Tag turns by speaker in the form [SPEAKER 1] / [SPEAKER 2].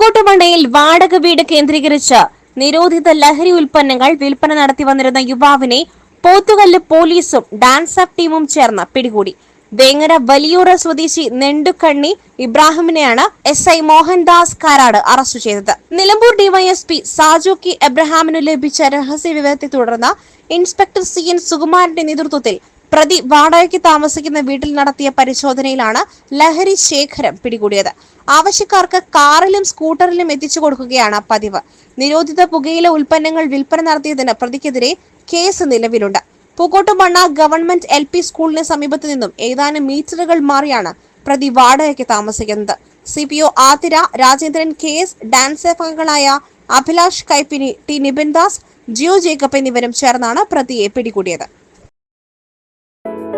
[SPEAKER 1] പെരിന്തൽമണ്ണയിൽ വാടക വീട് കേന്ദ്രീകരിച്ച് നിരോധിത ലഹരി ഉൽപ്പന്നങ്ങൾ വിൽപ്പന നടത്തി വന്നിരുന്ന യുവാവിനെ പോത്തുകല്ല് പോലീസും ഡാൻസ് ആപ്പ് ടീമും ചേർന്ന് പിടികൂടി. വേങ്ങര വലിയൂറ സ്വദേശി നെണ്ടുകണ്ണി ഇബ്രാഹിമിനെയാണ് S I Mohandas Karad arrest ചെയ്തത്. നിലമ്പൂർ ഡിവൈഎസ്പി സാജു കെ എബ്രഹാമിനു ലഭിച്ച രഹസ്യ വിവരത്തെ തുടർന്ന് ഇൻസ്പെക്ടർ സി എൻ സുകുമാരന്റെ നേതൃത്വത്തിൽ പ്രതി വാടകയ്ക്ക് താമസിക്കുന്ന വീട്ടിൽ നടത്തിയ പരിശോധനയിലാണ് ലഹരി ശേഖരം പിടികൂടിയത്. ആവശ്യക്കാർക്ക് കാറിലും സ്കൂട്ടറിലും എത്തിച്ചു കൊടുക്കുകയാണ് പതിവ്. നിരോധിത പുകയില ഉൽപ്പന്നങ്ങൾ വിൽപ്പന നടത്തിയതിന് പ്രതിക്കെതിരെ കേസ് നിലവിലുണ്ട്. പൂക്കോട്ടുമണ്ണ ഗവൺമെന്റ് എൽ പി സ്കൂളിന് സമീപത്തു നിന്നും ഏതാനും മീറ്ററുകൾ മാറിയാണ് പ്രതി വാടകയ്ക്ക് താമസിക്കുന്നത്. C P O Athira Rajendran K S dance അംഗങ്ങളായ അഭിലാഷ് കൈപ്പിനി ടി നിബിൻ ദാസ് ജിയോ ജേക്കബ് എന്നിവരും ചേർന്നാണ് പ്രതിയെ പിടികൂടിയത്.